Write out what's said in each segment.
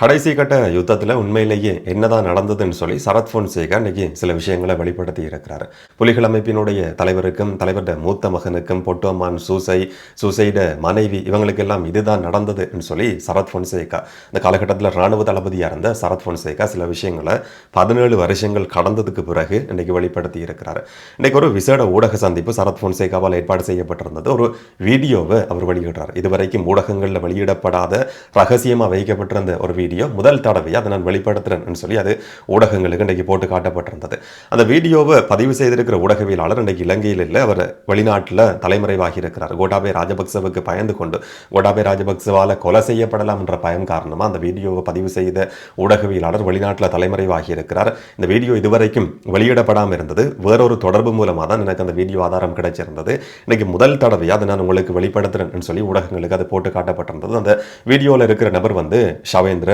கடைசி கட்ட யுத்தத்தில் உண்மையிலேயே என்னதான் நடந்ததுன்னு சொல்லி சரத் பொன்சேகா இன்னைக்கு சில விஷயங்களை வெளிப்படுத்தி இருக்கிறார். புலிகள் அமைப்பினுடைய தலைவருக்கும் தலைவருடைய மூத்த மகனுக்கும் பொட்டோமான் சூசை சூசைட மனைவி இவங்களுக்கெல்லாம் இதுதான் நடந்ததுன்னு சொல்லி சரத் பொன்சேகா இந்த காலகட்டத்தில் ராணுவ தளபதியாக இருந்த சரத் பொன்சேகா சில விஷயங்களை பதினேழு வருஷங்கள் கடந்ததுக்கு பிறகு இன்னைக்கு வெளிப்படுத்தி இருக்கிறார். இன்னைக்கு ஒரு விசேட ஊடக சந்திப்பு சரத் பொன்சேகாவால் ஏற்பாடு செய்யப்பட்டிருந்தது. ஒரு வீடியோவை அவர் வெளியிடுறார். இதுவரைக்கும் ஊடகங்களில் வெளியிடப்படாத ரகசியமாக வைக்கப்பட்டிருந்த ஒரு வீடியோ முதல் தடவையாக அதை நான் வெளிப்படுத்துகிறேன்னு சொல்லி அது ஊடகங்களுக்கு இன்றைக்கு போட்டு காட்டப்பட்டிருந்தது. அந்த வீடியோவை பதிவு செய்திருக்கிற ஊடகவியலாளர் இன்றைக்கு இலங்கையில் இல்லை அவர் வெளிநாட்டில் தலைமறைவாகி இருக்கிறார். கோட்டாபே ராஜபக்சவுக்கு பயந்து கொண்டு கோட்டாபே ராஜபக்சவால் கொலை செய்யப்படலாம் என்ற பயம் காரணமாக அந்த வீடியோவை பதிவு செய்த ஊடகவியலாளர் வெளிநாட்டில் தலைமறைவாகி இருக்கிறார். இந்த வீடியோ இதுவரைக்கும் வெளியிடப்படாமல் இருந்தது. வேறொரு தொடர்பு மூலமாக தான் எனக்கு அந்த வீடியோ ஆதாரம் கிடைச்சிருந்தது. இன்றைக்கி முதல் தடவையாக அதை நான் உங்களுக்கு வெளிப்படுத்துகிறேன் சொல்லி ஊடகங்களுக்கு அது போட்டு காட்டப்பட்டிருந்தது. அந்த வீடியோவில் இருக்கிற நபர் வந்து ஷவேந்திர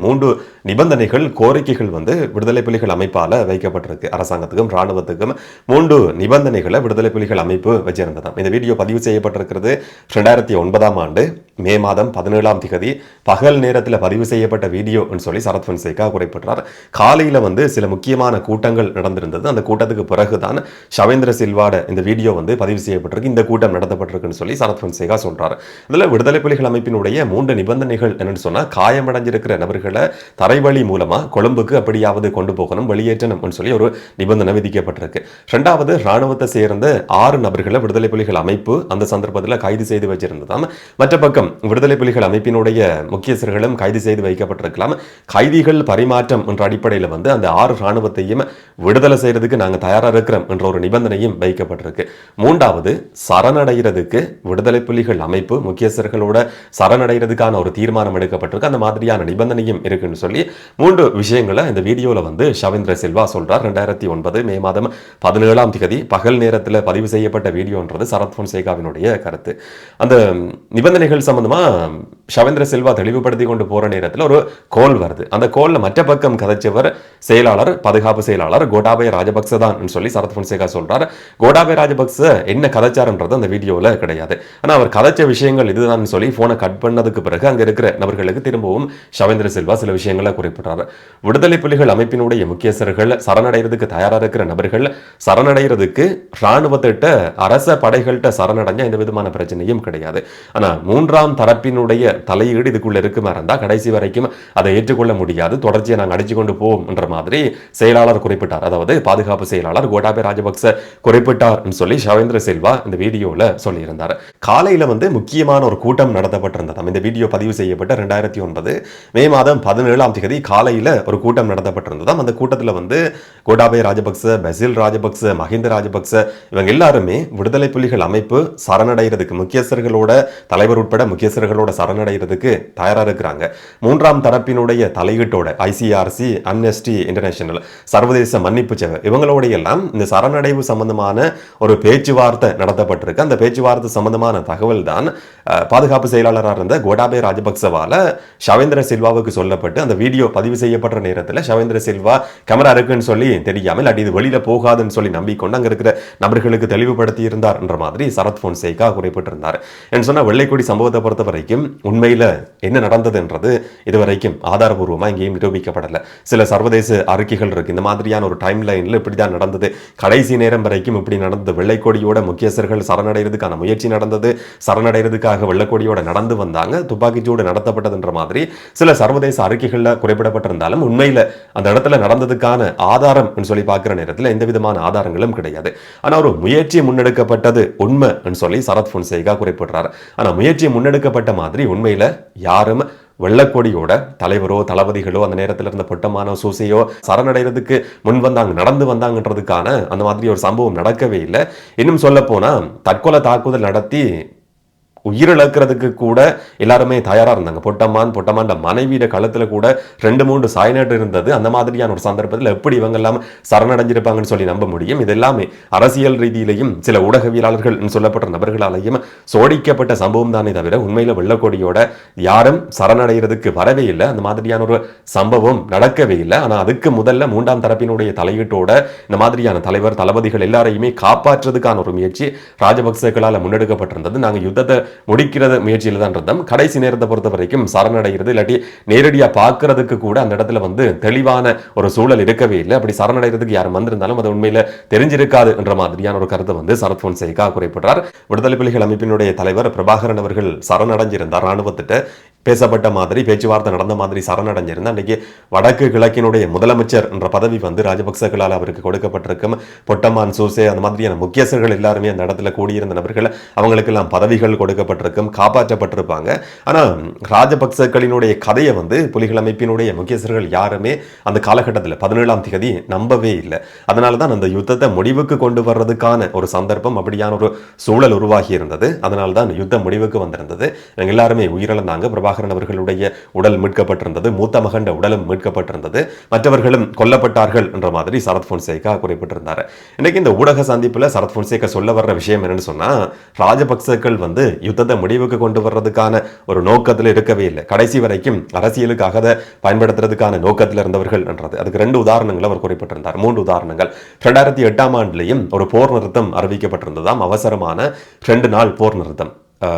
மூன்று நிபந்தனைகள் கோரிக்கைகள் வந்து விடுதலை புலிகள் அமைப்பால் வைக்கப்பட்டிருக்கு. அரசாங்கத்துக்கும் ராணுவத்துக்கும் மூன்று நிபந்தனைகளை விடுதலை புலிகள் அமைப்பு வச்சிருந்ததாம். இந்த வீடியோ பதிவு செய்யப்பட்டிருக்கிறது. ரெண்டாயிரத்தி ஒன்பதாம் ஆண்டு மே மாதம் பதினேழாம் திகதி பகல் நேரத்தில் பதிவு செய்யப்பட்ட வீடியோன்னு சொல்லி சரத் பொன்சேகா குறிப்பிட்டார் காலையில் வந்து சில முக்கியமான கூட்டங்கள் நடந்திருந்தது. அந்த கூட்டத்துக்கு பிறகுதான் ஷவேந்திர சில்வாட இந்த வீடியோ வந்து பதிவு செய்யப்பட்டிருக்கு. இந்த கூட்டம் நடத்தப்பட்டிருக்குன்னு சொல்லி சரத் பொன்சேகா சொல்கிறார் இதில் விடுதலை புலிகள் அமைப்பினுடைய மூன்று நிபந்தனைகள் என்னென்னு சொன்னால் காயமடைஞ்சிருக்கிற நபர்களை தரைவழி மூலமாக கொழும்புக்கு அப்படியாவது கொண்டு போகணும் வெளியேற்றணும்னு சொல்லி ஒரு நிபந்தனை விதிக்கப்பட்டிருக்கு. ரெண்டாவது ராணுவத்தை சேர்ந்த ஆறு நபர்களை விடுதலை புலிகள் அமைப்பு அந்த சந்தர்ப்பத்தில் கைது செய்து வச்சிருந்ததாம். மற்ற பக்கம் விடுதலை புலிகள் அமைப்பினுடைய முக்கியஸ்தர்களும் கைது செய்து வைக்கப்பட்டிருக்கலாம். கைதிகள் பரிமாற்றம் என்ற அடிப்படையில் வந்து அந்த ஆறு இராணுவத்தையும் விடுதலை செய்யறதுக்கு நாங்கள் தயாராக இருக்கிறோம் என்ற ஒரு நிபந்தனையும் வைக்கப்பட்டிருக்கு. மூன்றாவது சரணடைகிறதுக்கு விடுதலை புலிகள் அமைப்பு முக்கியஸ்தர்களோட சரணடைகிறதுக்கான ஒரு தீர்மானம் எடுக்கப்பட்டிருக்கு. அந்த மாதிரியான நிபந்தனையும் இருக்குன்னு சொல்லி மூன்று விஷயங்களை இந்த வீடியோவில் வந்து ஷவேந்திர சில்வா சொல்றார். ரெண்டாயிரத்தி ஒன்பது மே மாதம் பதினேழாம் தேதி பகல் நேரத்தில் பதிவு செய்யப்பட்ட வீடியோன்றது சரத் பொன்சேகாவினுடைய கருத்து. அந்த நிபந்தனைகள் சம்பந்தமா ஷவேந்திர சில்வா தெளிவுபடுத்தி கொண்டு போகிற நேரத்தில் ஒரு கோல் வருது. அந்த கோலில் மற்ற பக்கம் கதைச்சவர் செயலாளர் பாதுகாப்பு செயலாளர் கோட்டாபய ராஜபக்ச தான் சொல்லி சரத் பொன்சேகா சொல்கிறார் கோட்டாபய ராஜபக்ச என்ன கதைச்சாருன்றது அந்த வீடியோவில் கிடையாது. ஆனால் அவர் கதைச்ச விஷயங்கள் இதுதான் சொல்லி ஃபோனை கட் பண்ணதுக்கு பிறகு அங்கே இருக்கிற நபர்களுக்கு திரும்பவும் ஷவேந்திர சில்வா சில விஷயங்களை குறிப்பிட்டார் விடுதலை புலிகள் அமைப்பினுடைய முக்கியஸ்தர்கள் சரணடைகிறதுக்கு தயாராக இருக்கிற நபர்கள் சரணடைகிறதுக்கு இராணுவத்திட்ட அரச படைகள்கிட்ட சரணடைஞ்ச எந்த விதமான பிரச்சனையும் கிடையாது. ஆனால் மூன்றாம் தரப்பினுடைய தலையீடு இதுக்குள்ள இருக்குமா? இருந்தா கடைசி வரைக்கும் அதை ஏற்றுக்கொள்ள முடியாது. தொடர்ச்சியை நாங்கள் அடிச்சு கொண்டு போவோம் என்ற மாதிரி செயலாளர் குறிப்பிட்டார். அதாவது பாதுகாப்பு செயலாளர் கோட்டாபே ராஜபக்ச குறிப்பிட்டார் சொல்லி ஷவேந்திர சில்வா இந்த வீடியோவில் சொல்லியிருந்தார். காலையில வந்து முக்கியமான ஒரு கூட்டம் நடத்தப்பட்டிருந்ததாம். இந்த வீடியோ பதிவு செய்யப்பட்ட ரெண்டாயிரத்தி ஒன்பது மே மாதம் பதினேழாம் தேதி காலையில ஒரு கூட்டம் நடத்தப்பட்டிருந்ததாம். அந்த கூட்டத்தில் வந்து கோட்டாபே ராஜபக்ச பசில் ராஜபக்ச மஹிந்த ராஜபக்ச இவங்க எல்லாருமே விடுதலை புலிகள் அமைப்பு சரணடைகிறதுக்கு முக்கியஸ்தர்களோட தலைவர் உட்பட முக்கியஸ்தர்களோட சரணடைகிறதுக்கு தயாராக இருக்கிறாங்க. மூன்றாம் தரப்பினுடைய தலையீட்டோட ஐசிஆர்சி அம்னெஸ்டி இன்டர்நேஷனல் சர்வதேச மன்னிப்பு சேவை இவங்களோட எல்லாம் இந்த சரணடைவு சம்பந்தமான ஒரு பேச்சுவார்த்தை நடத்தப்பட்டிருக்கு. அந்த பேச்சுவார்த்தை சம்பந்தமான தகவல் தான் பாதுகாப்பு செயலாளராக இருந்த கோடாபே ராஜபக்சவால ஷவேந்திர சில்வாவுக்கு சொல்லப்பட்டு அந்த வீடியோ பதிவு செய்யப்படுற நேரத்தில் ஷவேந்திர சில்வா கேமரா இருக்குன்னு சொல்லி தெரியாமல் அடி இது வெளியில போகாதுன்னு சொல்லி நம்பிக்கொண்டு அங்கே இருக்கிற நபர்களுக்கு தெளிவுபடுத்தி இருந்தார் என்ற மாதிரி சரத் பொன்சேகா குறிப்பிட்டிருந்தார். என்று சொன்னால் வெள்ளைக்கொடி சம்பவத்தை பொறுத்த வரைக்கும் உண்மையில் என்ன நடந்ததுன்றது இதுவரைக்கும் ஆதாரபூர்வமாக எங்கேயும் நிரூபிக்கப்படலை. சில சர்வதேச அறிக்கைகள் இருக்குது இந்த மாதிரியான ஒரு டைம் லைனில் இப்படி தான் நடந்தது. கடைசி நேரம் வரைக்கும் இப்படி நடந்தது. வெள்ளைக்கொடியோட முக்கியஸ்தர்கள் சரணடைகிறதுக்கான முயற்சி நடந்தது. சரணடைகிறதுக்காக வெள்ளைக்கொடியோட நடந்து வந்தாங்க. துப்பாக்கிச்சூடு நடத்தப்பட்டதுன்ற மாதிரி சில சர்வதேச அறிக்கைகளில் குறிப்பிடப்பட்டிருந்தாலும் உண்மையில் அந்த இடத்துல நடந்ததுக்கான ஆதாரம் சொல்லி பார்க்குற நேரத்தில் எந்த விதமான ஆதாரங்களும் கிடையாது. ஆனால் ஒரு முயற்சி முன்னெடுக்கப்பட்டது உண்மைன்னு சொல்லி சரத் பொன்சேகா குறிப்பிடுறாரு. ஆனால் முயற்சி முன்னெடுக்கப்பட்ட மாதிரி உண்மையில் யாரும் வெள்ளக்கொடியோட தலைவரோ தளபதிகளோ அந்த நேரத்தில் இருந்த பொட்டமானோ சூசையோ சரணடைகிறதுக்கு முன் வந்தாங்க நடந்து வந்தாங்கன்றதுக்கான அந்த மாதிரி ஒரு சம்பவம் நடக்கவே இல்லை. இன்னும் சொல்ல போனா தற்கொலை தாக்குதல் நடத்தி உயிரிழக்கிறதுக்கு கூட எல்லாருமே தயாராக இருந்தாங்க. பொட்டம்மான் பொட்டம்மான் மனைவியிட களத்தில் கூட ரெண்டு மூன்று சாயநாட்டு இருந்தது. அந்த மாதிரியான ஒரு சந்தர்ப்பத்தில் எப்படி இவங்க எல்லாம் சரணடைஞ்சிருப்பாங்கன்னு சொல்லி நம்ப முடியும். இது எல்லாமே அரசியல் ரீதியிலையும் சில ஊடகவியலாளர்கள் சொல்லப்பட்ட நபர்களாலையும் சோடிக்கப்பட்ட சம்பவம் தானே தவிர உண்மையில் வெள்ளக்கொடியோட யாரும் சரணடைகிறதுக்கு வரவே இல்லை. அந்த மாதிரியான ஒரு சம்பவம் நடக்கவே இல்லை. ஆனால் அதுக்கு முதல்ல மூன்றாம் தரப்பினுடைய தலையீட்டோட இந்த மாதிரியான தலைவர் தளபதிகள் எல்லாரையுமே காப்பாற்றுறதுக்கான ஒரு முயற்சி ராஜபக்சேக்களால் முன்னெடுக்கப்பட்டிருந்தது. நாங்கள் யுத்தத்தை முடிக்கிறது முயற்சியில் தான் இருந்தோம். கடைசி நேரத்தை பொறுத்த வரைக்கும் சரணடைகிறது. இல்லாட்டி நேரடியா பார்க்கறதுக்கு கூட அந்த இடத்துல வந்து தெளிவான ஒரு சூழல் இருக்கவே இல்லை. அப்படி சரணடைகிறதுக்கு யாரும் வந்திருந்தாலும் அது உண்மையில தெரிஞ்சிருக்காது என்ற மாதிரியான ஒரு கருத்தை வந்து சரத் பொன்சேகா குறிப்பிட்டார் விடுதலை புலிகள் அமைப்பினுடைய தலைவர் பிரபாகரன் அவர்கள் சரணடைஞ்சிருந்தார் ராணுவத்திட்ட. பேசப்பட்ட மாதிரி பேச்சுவார்த்தை நடந்த மாதிரி சரணடைஞ்சிருந்தா அன்றைக்கி வடக்கு கிழக்கினுடைய முதலமைச்சர் என்ற பதவி வந்து ராஜபக்சர்களால் அவருக்கு கொடுக்கப்பட்டிருக்கும். பொட்டமான் சூசே அந்த மாதிரியான முக்கியஸ்தர்கள் எல்லாருமே அந்த இடத்துல கூடியிருந்த நபர்கள் அவங்களுக்கெல்லாம் பதவிகள் கொடுக்கப்பட்டிருக்கும் காப்பாற்றப்பட்டிருப்பாங்க. ஆனால் ராஜபக்சக்களினுடைய கதையை வந்து புலிகள் அமைப்பினுடைய முக்கியஸ்தர்கள் யாருமே அந்த காலகட்டத்தில் பதினேழாம் தேதி நம்பவே இல்லை. அதனால தான் அந்த யுத்தத்தை முடிவுக்கு கொண்டு வர்றதுக்கான ஒரு சந்தர்ப்பம் அப்படியான ஒரு சூழல் உருவாகி இருந்தது அதனால தான் யுத்தம் முடிவுக்கு வந்திருந்தது. எல்லாருமே உயிரிழந்தாங்க. பிரபாகரன் அவர்களுடைய உடல் மீட்கப்பட்டிருந்தது மூத்த மகண்ட உடலும் மீட்கப்பட்டிருந்தது. மற்றவர்களும் கொல்லப்பட்டார்கள் என்ற மாதிரி சரத் பொன்சேகா குறிப்பிட்டிருந்தார். இன்னைக்கு இந்த ஊடக சந்திப்புல சரத் பொன்சேகா சொல்ல வர்ற விஷயம் என்னன்னு சொன்னால் ராஜபக்சர்கள் வந்து யுத்தத்தை முடிவுக்கு கொண்டு வர்றதுக்கான ஒரு நோக்கத்தில் இருக்கவே இல்லை. கடைசி வரைக்கும் அரசியலுக்காக அதை பயன்படுத்துறதுக்கான நோக்கத்தில் இருந்தவர்கள் என்றது. அதுக்கு ரெண்டு உதாரணங்கள் அவர் குறிப்பிட்டிருந்தார். மூன்று உதாரணங்கள். ரெண்டாயிரத்தி எட்டாம் ஆண்டுலையும் ஒரு போர் நிறுத்தம் அறிவிக்கப்பட்டிருந்ததாம். அவசரமான ரெண்டு நாள் போர் நிறுத்தம்.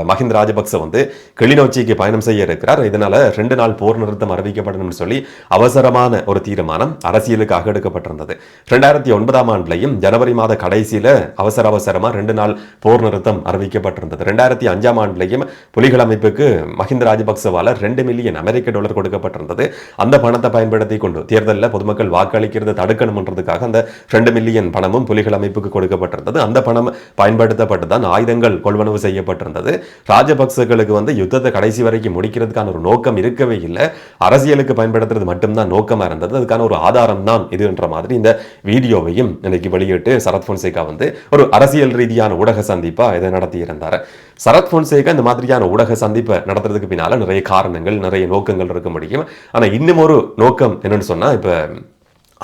மஹிந்த ராஜபக்ச வந்து கிளிநொச்சிக்கு பயணம் செய்ய இருக்கிறார் இதனால ரெண்டு நாள் போர் நிறுத்தம் அறிவிக்கப்படணும்னு சொல்லி அவசரமான ஒரு தீர்மானம் அரசியலுக்காக எடுக்கப்பட்டிருந்தது. ரெண்டாயிரத்தி ஒன்பதாம் ஆண்டுலையும் ஜனவரி மாத கடைசியில அவசர அவசரமா ரெண்டு நாள் போர் நிறுத்தம் அறிவிக்கப்பட்டிருந்தது. ரெண்டாயிரத்தி அஞ்சாம் ஆண்டுலையும் புலிகள் அமைப்புக்கு மஹிந்த ராஜபக்சவால ரெண்டு மில்லியன் அமெரிக்க டாலர் கொடுக்கப்பட்டிருந்தது. அந்த பணத்தை பயன்படுத்தி கொண்டு தேர்தலில் பொதுமக்கள் வாக்களிக்கிறது தடுக்கணும்ன்றதுக்காக அந்த ரெண்டு மில்லியன் பணமும் புலிகள் அமைப்புக்கு கொடுக்கப்பட்டிருந்தது. அந்த பணம் பயன்படுத்தப்பட்டு தான் ஆயுதங்கள் கொள்வனவு செய்யப்பட்டிருந்தது. ராஜபக்சர்களுக்கு வந்து யுத்தத்தை கடைசி வரைக்கும் முடிக்கிறதுக்கான ஒரு நோக்கம் இருக்கவே இல்லை. அரசியலுக்கு பயன்படுத்துறது மட்டும்தான் நோக்கமா இருந்தது. அதுக்கான ஒரு ஆதாரம் தான் இதுன்ற மாதிரி இந்த வீடியோவையும் இன்னைக்கு வெளியிட்டு சரத் பொன்சேகா வந்து ஒரு அரசியல் ரீதியான ஊடக சந்திப்பா இதை நடத்தி இருந்தார் சரத் பொன்சேகா இந்த மாதிரியான ஊடக சந்திப்பை நடத்துறதுக்கு பின்னால் நிறைய காரணங்கள் நிறைய நோக்கங்கள் இருக்க முடியும். ஆனா இன்னும் ஒரு நோக்கம் என்னன்னு சொன்னா இப்போ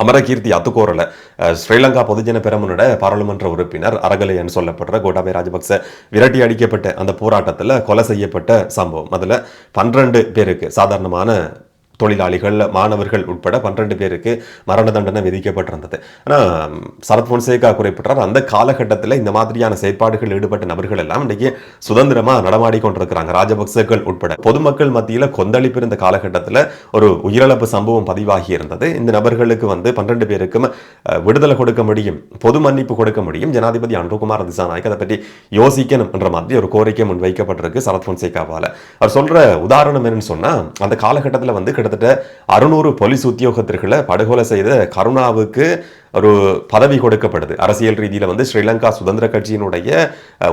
அமரகீர்த்தி அத்துக்கோரல. ஸ்ரீலங்கா பொதுஜன பெரமுனோட பாராளுமன்ற உறுப்பினர் அரகலை என்று சொல்லப்படுற கோட்டாபய ராஜபக்ச விரட்டி அடிக்கப்பட்ட அந்த போராட்டத்தில் கொலை செய்யப்பட்ட சம்பவம். அதில் பன்னிரண்டு பேருக்கு சாதாரணமான தொழிலாளிகள் மாணவர்கள் உட்பட பன்னிரண்டு பேருக்கு மரண தண்டனை விதிக்கப்பட்டிருந்தது. ஆனால் சரத் பொன்சேகா குறிப்பிட்டார் அந்த காலகட்டத்தில் இந்த மாதிரியான செயற்பாடுகள் ஈடுபட்ட நபர்கள் எல்லாம் இன்றைக்கு சுதந்திரமாக நடமாடி கொண்டிருக்கிறாங்க. ராஜபக்சர்கள் உட்பட. பொதுமக்கள் மத்தியில் கொந்தளிப்பு இருந்த காலகட்டத்தில் ஒரு உயிரிழப்பு சம்பவம் பதிவாகி இருந்தது. இந்த நபர்களுக்கு வந்து பன்னிரண்டு பேருக்கும் விடுதலை கொடுக்க முடியும் பொது மன்னிப்பு கொடுக்க முடியும். ஜனாதிபதி அன்புகுமார் திசாநாயக் அதை பற்றி யோசிக்கணும் என்ற மாதிரி ஒரு கோரிக்கை முன் வைக்கப்பட்டிருக்கு சரத் பொன்சேகாவால். அவர் சொல்ற உதாரணம் என்னன்னு சொன்னா அந்த காலகட்டத்தில் வந்து கிட்டத்தட்ட அறுநூறு போலீஸ் உத்தியோகத்தர்களை படுகொலை செய்த கருணாவுக்கு ஒரு பதவி கொடுக்கப்படுது. அரசியல் ரீதியில் வந்து ஸ்ரீலங்கா சுதந்திர கட்சியினுடைய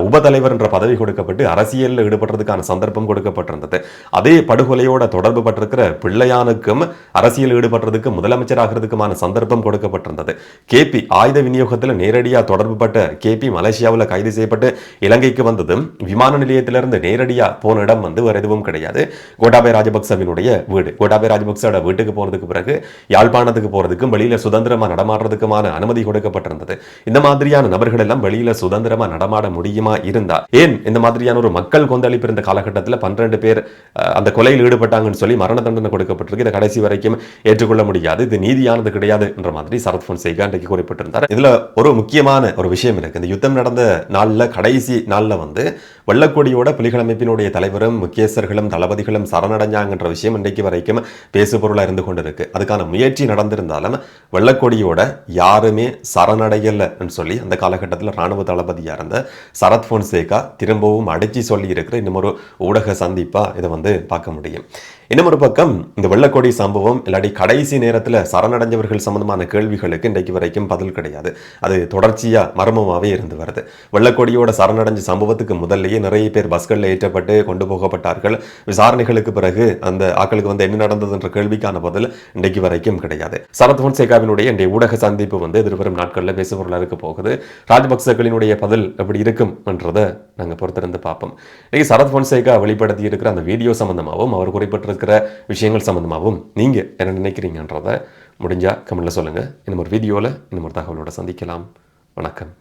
உபதலைவர் என்ற பதவி கொடுக்கப்பட்டு அரசியலில் ஈடுபடுறதுக்கான சந்தர்ப்பம் கொடுக்கப்பட்டிருந்தது. அதே படுகொலையோட தொடர்பு பட்டிருக்கிற பிள்ளையானுக்கும் அரசியல் ஈடுபடுறதுக்கு முதலமைச்சராகிறதுக்குமான சந்தர்ப்பம் கொடுக்கப்பட்டிருந்தது. கேபி ஆயுத விநியோகத்தில் நேரடியாக தொடர்பு பட்ட கேபி மலேசியாவில் கைது செய்யப்பட்டு இலங்கைக்கு வந்ததும் விமான நிலையத்திலிருந்து நேரடியாக போன இடம் வந்து வேற எதுவும் கிடையாது. கோட்டாபய ராஜபக்சவினுடைய வீடு. கோட்டாபய ராஜபக்சோட வீட்டுக்கு போனதுக்கு பிறகு யாழ்ப்பாணத்துக்கு போறதுக்கும் வெளியில சுதந்திரமா அவர்களுக்குமான அனுமதி கொடுக்கப்பட்டிருந்தது. இந்த மாதிரியான நபர்கள் எல்லாம் வெளியில சுதந்திரமா நடமாட முடியுமா? இருந்தா. ஏன் இந்த மாதிரியான ஒரு மக்கள் கொந்தளிப்பு இருந்த காலகட்டத்தில் பன்னிரண்டு பேர் அந்த கொலையில் ஈடுபட்டாங்கன்னு சொல்லி மரண தண்டனை கொடுக்கப்பட்டிருக்கு. இதை கடைசி வரைக்கும் ஏற்றுக்கொள்ள முடியாது. இது நீதியானது கிடையாது என்ற மாதிரி சரத் பொன்சேகா இன்றைக்கு குறிப்பிட்டிருந்தார். இதுல ஒரு முக்கியமான ஒரு விஷயம் இருக்கு. இந்த யுத்தம் நடந்த நாளில் கடைசி நாளில் வந்து வெள்ளக்கொடியோட புலிகள் அமைப்பினுடைய தலைவரும் முக்கியஸ்தர்களும் தளபதிகளும் சரணடைஞ்சாங்கன்ற விஷயம் இன்றைக்கு வரைக்கும் பேசுபொருளாக இருந்து கொண்டிருக்கு. அதுக்கான முயற்சி நடந்திருந்தாலும் வெள்ளக்கொடியோட யாருமே சரணடையலைன்னு சொல்லி அந்த காலகட்டத்தில் ராணுவ தளபதியாக இருந்த சரத் ஃபோன்சேகா திரும்பவும் அடைச்சி சொல்லி இருக்கிற இன்னும் ஒரு ஊடக சந்திப்பாக இதை வந்து பார்க்க முடியும். இன்னும் ஒரு பக்கம் இந்த வெள்ளக்கொடி சம்பவம் இல்லாட்டி கடைசி நேரத்தில் சரணடைஞ்சவர்கள் சம்பந்தமான கேள்விகளுக்கு இன்றைக்கு வரைக்கும் பதில் கிடையாது. அது தொடர்ச்சியாக மர்மமாகவே இருந்து வருது. வெள்ளக்கொடியோட சரணடைஞ்ச சம்பவத்துக்கு முதல்லயே நிறைய பேர் பஸ்களில் ஏற்றப்பட்டு கொண்டு போகப்பட்டார்கள். விசாரணைகளுக்கு பிறகு அந்த ஆட்களுக்கு வந்து என்ன நடந்ததுன்ற கேள்விக்கான பதில் இன்றைக்கு வரைக்கும் கிடையாது. சரத் பொன்சேகாவினுடைய இன்றைய ஊடக சந்திப்பு வந்து எதிர்வரும் நாட்களில் பேசுபொருளாக இருக்க போகுது. ராஜபக்சகளினுடைய பதில் எப்படி இருக்கும் என்றதை நாங்கள் பொறுத்திருந்து பார்ப்போம். இன்றைக்கு சரத் பொன்சேகா வெளிப்படுத்தி இருக்கிற அந்த வீடியோ சம்பந்தமாகவும் அவர் குறிப்பிட்ட இருக்கிற விஷயங்கள் சம்மந்தமாகவும் நீங்க என்ன நினைக்கிறீங்கன்றதை முடிஞ்சால் கமெண்டில் சொல்லுங்க. இன்னும் ஒரு வீடியோவில் இன்னும் ஒரு தகவலோட சந்திக்கலாம். வணக்கம்.